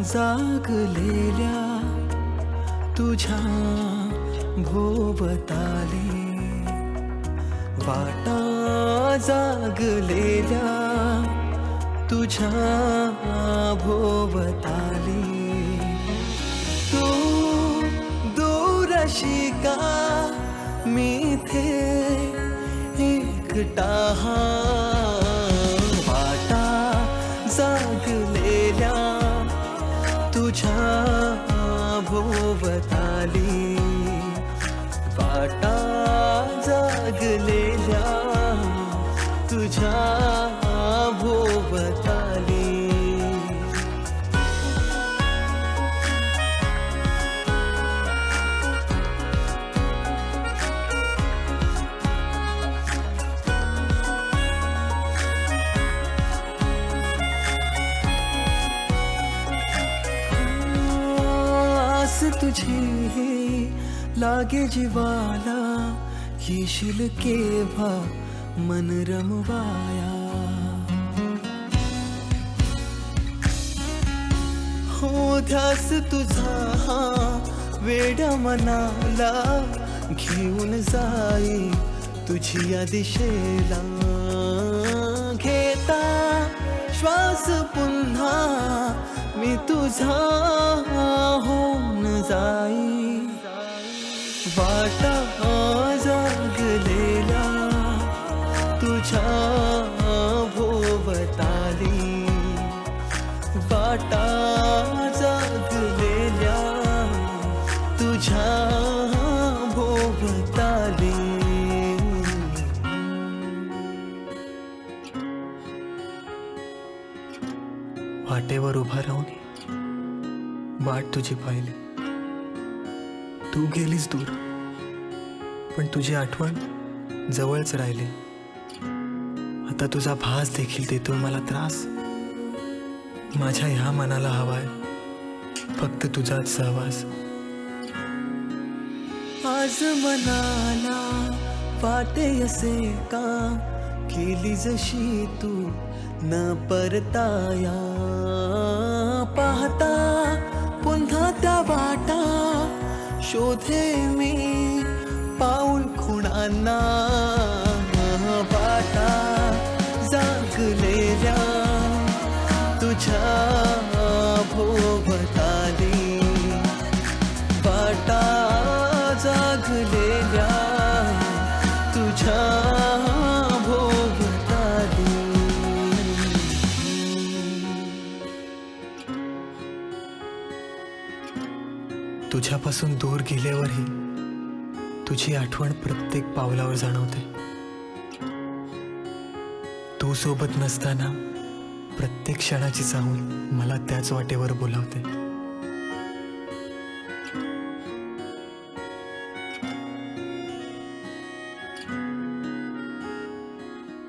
जागलेल्या तुझ्या भोवताली. वाटा जागलेल्या तुझ्या भोवताली. तू दूरशी का मी थे एकटा हा भोवताली वाटा जागलेल्या तुझ्या तुझी लागे जीवाला येशील केव्हा मन रमवाया? हो ध्यास तुझा हा वेड्या मनाला घेऊन जाई तुझी या दिशेला घेता श्वास पुन्हा मी तुझा जाई। वाटा जागलेला तुझ्या भोवताली। वाटा जागलेल्या तुझ्या भोवताली। वाटेवर उभा राहून वाट तुझी पाहिली. तू गेलीस दूर. पण तुझी आठवण जवळच राहिली. आता तुझा भास देखील देतोय मला त्रास. माझ्या ह्या मनाला हवाय. फक्त तुझाच सहवास. आज मनाला वाटे असे का? केली जशी तू न परताया. पाहता पुन्हा त्या वाटा शोधे मी पाऊल खुणांना. तुझ्यापासून दूर गेल्यावरही तुझी आठवण प्रत्येक पावलावर जाणवते. तू सोबत नसताना प्रत्येक क्षणाची चाहूल मला त्याच वाटेवर बोलावते.